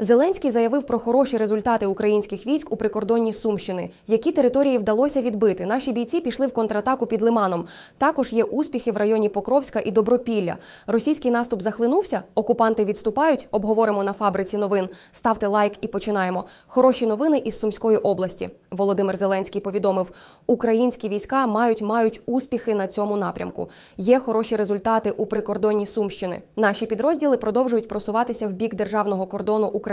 Зеленський заявив про хороші результати українських військ у прикордонні Сумщини. Які території вдалося відбити? Наші бійці пішли в контратаку під Лиманом. Також є успіхи в районі Покровська і Добропілля. Російський наступ захлинувся. Окупанти відступають. Обговоримо на фабриці новин. Ставте лайк і починаємо. Хороші новини із Сумської області. Володимир Зеленський повідомив: українські війська мають мають успіхи на цьому напрямку. Є хороші результати у прикордонні Сумщини. Наші підрозділи продовжують просуватися в бік державного кордону України.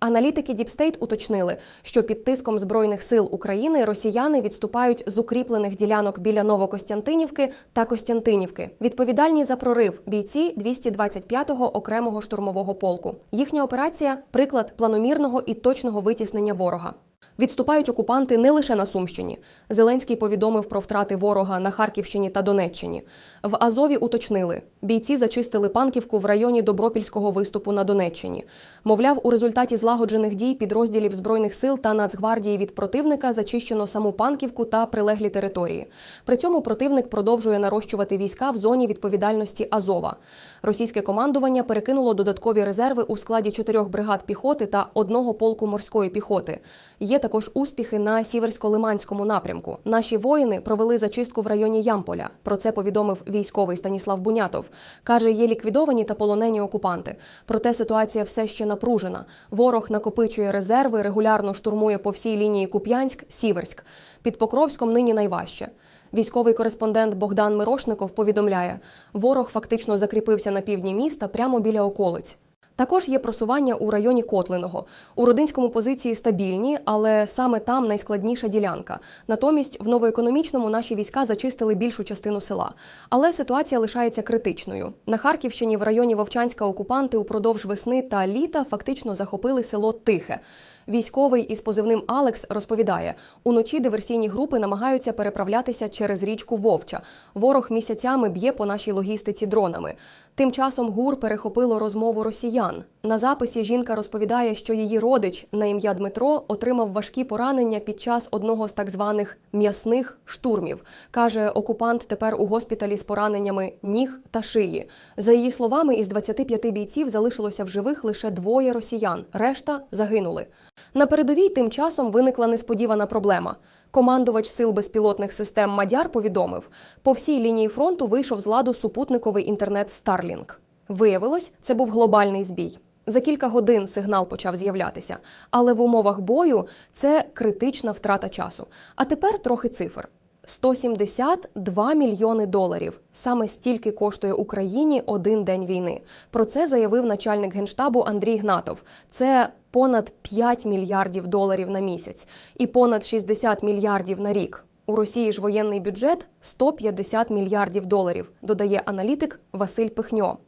Аналітики Діпстейт уточнили, що під тиском збройних сил України росіяни відступають з укріплених ділянок біля Новокостянтинівки та Костянтинівки. Відповідальні за прорив бійці 225-го окремого штурмового полку. Їхня операція приклад планомірного і точного витіснення ворога. Відступають окупанти не лише на Сумщині. Зеленський повідомив про втрати ворога на Харківщині та Донеччині. В Азові уточнили, бійці зачистили Панківку в районі Добропільського виступу на Донеччині. Мовляв, у результаті злагоджених дій підрозділів збройних сил та Нацгвардії від противника зачищено саму Панківку та прилеглі території. При цьому противник продовжує нарощувати війська в зоні відповідальності Азова. Російське командування перекинуло додаткові резерви у складі чотирьох бригад піхоти та одного полку морської піхоти. Є також успіхи на сіверсько-лиманському напрямку. Наші воїни провели зачистку в районі Ямполя. Про це повідомив військовий Станіслав Бунятов. каже, є ліквідовані та полонені окупанти. Проте ситуація все ще напружена. Ворог накопичує резерви, регулярно штурмує по всій лінії Куп'янськ-Сіверськ. Під Покровськом нині найважче. Військовий кореспондент Богдан Мирошников повідомляє, ворог фактично закріпився на півдні міста прямо біля околиць. Також є просування у районі Котлиного. У родинському позиції стабільні, але саме там найскладніша ділянка. Натомість в новоекономічному наші війська зачистили більшу частину села. Але ситуація лишається критичною. На Харківщині в районі Вовчанська окупанти упродовж весни та літа фактично захопили село Тихе. Військовий із позивним Алекс розповідає: уночі диверсійні групи намагаються переправлятися через річку Вовча. Ворог місяцями б'є по нашій логістиці дронами. Тим часом ГУР перехопило розмову росіян. На записі жінка розповідає, що її родич на ім'я Дмитро отримав важкі поранення під час одного з так званих м'ясних штурмів. каже, окупант тепер у госпіталі з пораненнями ніг та шиї. За її словами, із 25 бійців залишилося в живих лише двоє росіян. Решта загинули. На передовій тим часом виникла несподівана проблема. Командувач сил безпілотних систем Мадяр повідомив, по всій лінії фронту вийшов з ладу супутниковий інтернет Starlink. Виявилось, це був глобальний збій. За кілька годин сигнал почав з'являтися, але в умовах бою це критична втрата часу. А тепер трохи цифр. 172 мільйони доларів. Саме стільки коштує Україні один день війни. Про це заявив начальник генштабу Андрій Гнатов. Це понад 5 мільярдів доларів на місяць і понад 60 мільярдів на рік. У Росії ж воєнний бюджет 150 мільярдів доларів, додає аналітик Василь Пихньо.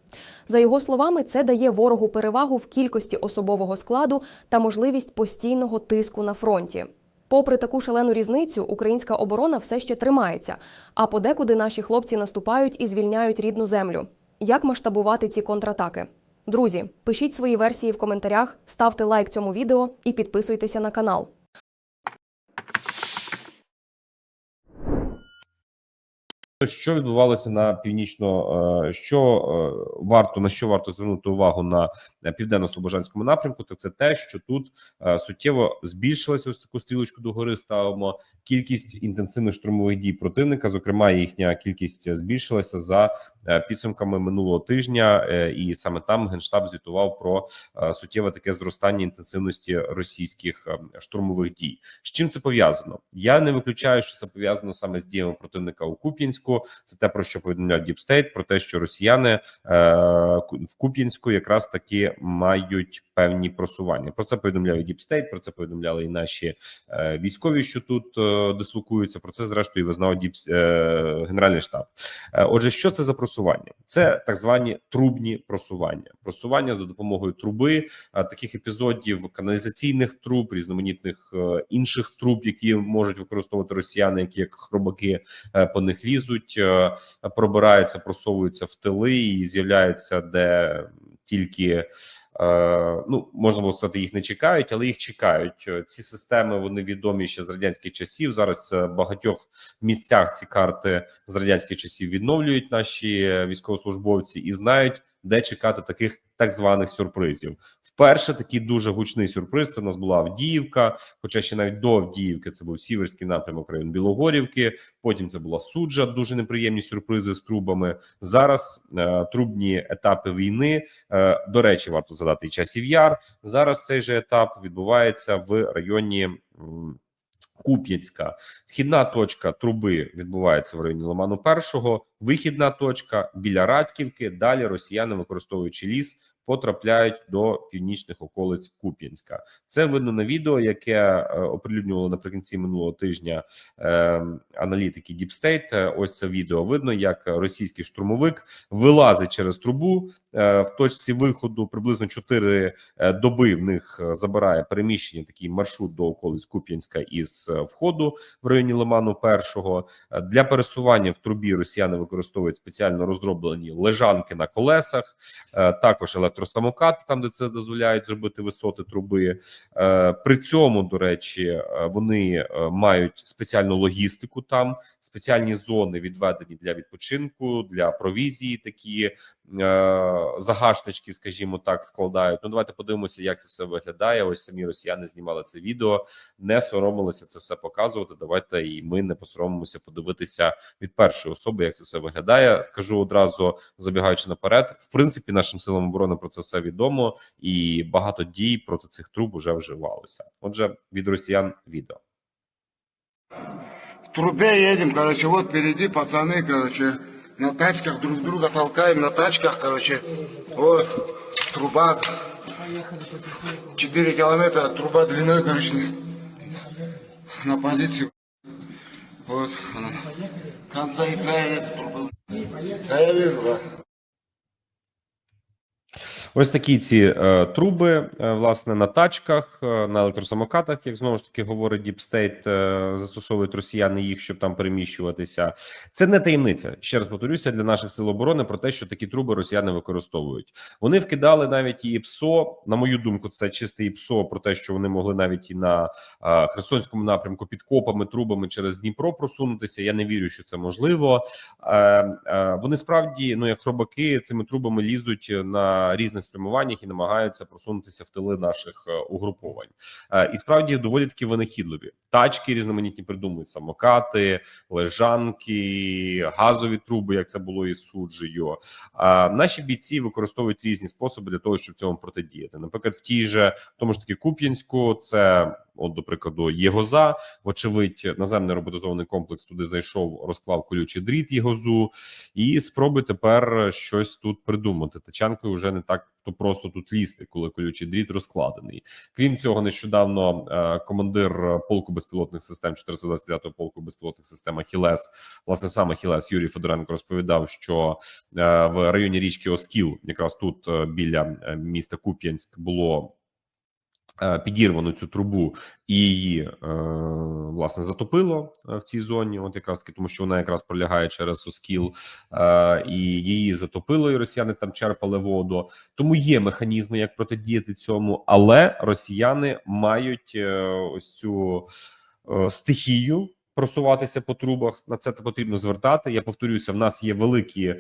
За його словами, це дає ворогу перевагу в кількості особового складу та можливість постійного тиску на фронті. Попри таку шалену різницю, українська оборона все ще тримається, а подекуди наші хлопці наступають і звільняють рідну землю. Як масштабувати ці контратаки? Друзі, пишіть свої версії в коментарях, ставте лайк цьому відео і підписуйтеся на канал. Що відбувалося на північно, е, що е, варто на що варто звернути увагу на південно-слобожанському напрямку, то це те, що тут е, суттєво збільшилася ось таку стрілочку догори. Ставимо кількість інтенсивних штурмових дій противника. Зокрема, їхня кількість збільшилася за підсумками минулого тижня, і саме там генштаб звітував про суттєве таке зростання інтенсивності російських штурмових дій. З чим це пов'язано? Я не виключаю, що це пов'язано саме з діями противника у Куп'янську. Це те про що повідомляв Діпстейт, про те, що росіяни е, в Куп'янську якраз таки мають певні просування. Про це повідомляв і Діпстейт, про це повідомляли і наші е, військові, що тут е, дислокуються. Про це зрештою визнав Діп е, Генеральний штаб. Е, отже, що це за просування? Це так звані трубні просування. Просування за допомогою труби, таких епізодів каналізаційних труб, різноманітних е, інших труб, які можуть використовувати росіяни, які як хробаки е, по них лізуть, е, пробираються, просовуються в тили і з'являються де тільки. Е, ну можна було сказати, їх не чекають, але їх чекають. Е, Ці системи вони відомі ще з радянських часів. Зараз в багатьох місцях ці карти з радянських часів відновлюють наші е, військовослужбовці і знають де чекати таких так званих сюрпризів. Вперше такий дуже гучний сюрприз. Це в нас була Авдіївка, хоча ще навіть до Авдіївки це був сіверський напрямок район Білогорівки. Потім це була суджа, дуже неприємні сюрпризи з трубами. Зараз е, трубні етапи війни. Е, до речі, варто згадати і часів яр. Зараз цей же етап відбувається в районі. м, Куп'янська вхідна точка труби відбувається в районі Лиману Першого. Вихідна точка біля Радківки. Далі росіяни, використовуючи ліс, потрапляють до північних околиць Куп'янська. Це видно на відео, яке е, оприлюднювали наприкінці минулого тижня е, аналітики Deep State. Ось це відео видно, як російський штурмовик вилазить через трубу е, в точці виходу. Приблизно 4 е, доби в них забирає переміщення такий маршрут до околиць Куп'янська із входу в районі Лиману Першого. Для пересування в трубі росіяни використовують спеціально розроблені лежанки на колесах, також електросамокат, там де це дозволяють зробити висоти труби. Е, При цьому, до речі, е, вони е, мають спеціальну логістику там, спеціальні зони відведені для відпочинку, для провізії. Такі загашнички, скажімо так, складають. Ну давайте подивимося, як це все виглядає. Ось самі росіяни знімали це відео, не соромилися це все показувати. Давайте і ми не посоромимося подивитися від першої особи, як це все виглядає. Скажу одразу, забігаючи наперед, в принципі, нашим силам оборони про це все відомо, і багато дій проти цих труб уже вживалося. Отже, від росіян відео. В трубе едем, короче, вот впереди пацаны, короче, на тачках друг друга толкаем, на тачках, короче, вот, труба, 4 километра, труба длиной, короче, на позицию, вот, она, конца и края нет трубы. Да, я вижу, да. Ось такі ці е, труби, е, власне, на тачках, е, на електросамокатах, як знову ж таки говорить State, е, застосовують росіяни їх, щоб там переміщуватися. Це не таємниця. Ще раз повторюся для наших сил оборони про те, що такі труби росіяни використовують. Вони вкидали навіть і ПСО. На мою думку, це чисте ІПСО про те, що вони могли навіть і на е, Херсонському напрямку під копами, трубами через Дніпро просунутися. Я не вірю, що це можливо. Е, е, Вони справді, ну як хробаки, цими трубами лізуть на різних спрямуваннях і намагаються просунутися в тили наших е, угруповань. Е, І справді доволі таки винахідливі. Тачки різноманітні придумують самокати, лежанки, газові труби, як це було із суджею. Наші бійці використовують різні способи для того, щоб цьому протидіяти. Наприклад, в тій же в тому ж таки Куп'янську, це от, до прикладу, Єгоза. Вочевидь, наземний роботизований комплекс туди зайшов, розклав колючий дріт Єгозу, і спроби тепер щось тут придумати. Тачанкою вже не так то просто тут лізти, коли колючий дріт розкладений. Крім цього, нещодавно е, командир полку безпілотних систем 429-го полку безпілотних систем Ахілес, власне сам Ахілес Юрій Федоренко розповідав, що е, в районі річки Оскіл, якраз тут е, біля міста Куп'янськ, було підірвано цю трубу і її е, власне затопило е, в цій зоні. От якраз таки, тому що вона якраз пролягає через Оскіл, е, і її затопило, і росіяни там черпали воду. Тому є механізми, як протидіяти цьому, але росіяни мають е, ось цю е, стихію. Просуватися по трубах на це потрібно звертати. Я повторюся, в нас є великі е,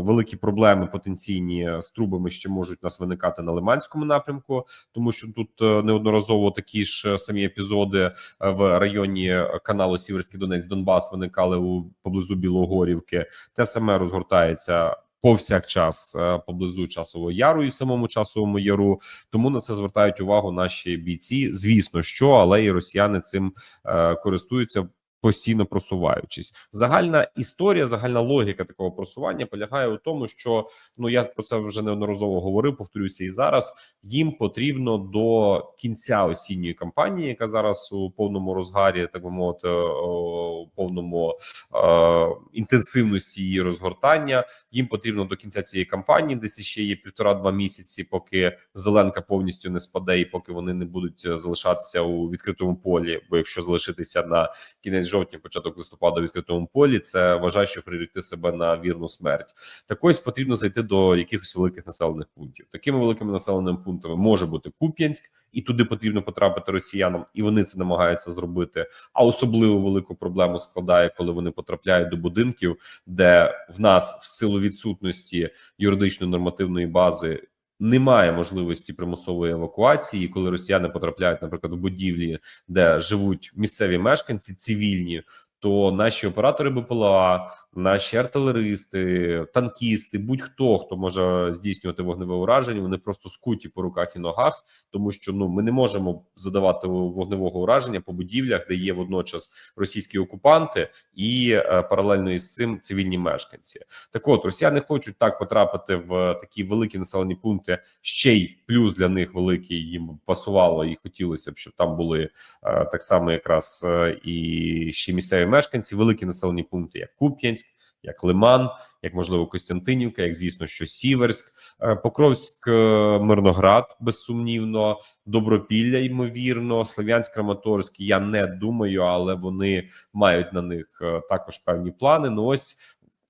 великі проблеми потенційні з трубами, що можуть у нас виникати на Лиманському напрямку, тому що тут е, неодноразово такі ж самі епізоди е, в районі каналу Сіверський Донець Донбас виникали у поблизу Білогорівки. Те саме розгортається повсякчас е, поблизу часового яру і самому часовому яру. Тому на це звертають увагу наші бійці. Звісно, що але і росіяни цим е, користуються. Постійно просуваючись, загальна історія, загальна логіка такого просування полягає у тому, що ну я про це вже неодноразово говорив. Повторюся і зараз. Їм потрібно до кінця осінньої кампанії, яка зараз у повному розгарі, так би мовити, у повному е, інтенсивності її розгортання. Їм потрібно до кінця цієї кампанії, десь ще є півтора-два місяці, поки зеленка повністю не спаде, і поки вони не будуть залишатися у відкритому полі. Бо якщо залишитися на кінець жовтня, початок листопада в відкритому полі. Це вважаю, що прирікти себе на вірну смерть. Так ось потрібно зайти до якихось великих населених пунктів. Такими великими населеними пунктами може бути Куп'янськ, і туди потрібно потрапити росіянам, і вони це намагаються зробити. А особливо велику проблему складає, коли вони потрапляють до будинків, де в нас в силу відсутності юридичної нормативної бази. Немає можливості примусової евакуації, коли росіяни потрапляють, наприклад, в будівлі, де живуть місцеві мешканці цивільні, то наші оператори БПЛА, наші артилеристи, танкісти, будь-хто хто може здійснювати вогневе ураження, вони просто скуті по руках і ногах, тому що ну ми не можемо задавати вогневого ураження по будівлях, де є водночас російські окупанти, і е, паралельно із цим цивільні мешканці. Так от росіяни хочуть так потрапити в такі великі населені пункти. Ще й плюс для них великий їм пасувало і хотілося б, щоб там були е, так само, якраз е, і ще місцеві мешканці, великі населені пункти, як Куп'янськ, як Лиман, як можливо Костянтинівка, як звісно, що Сіверськ, е, Покровськ, е, Мирноград, безсумнівно, Добропілля, ймовірно, Слов'янськ, Краматорськ. Я не думаю, але вони мають на них е, також певні плани. Ну ось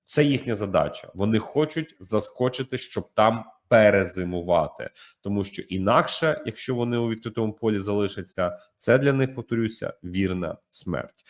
це їхня задача. Вони хочуть заскочити, щоб там перезимувати, тому що інакше, якщо вони у відкритому полі залишаться, це для них повторюся вірна смерть.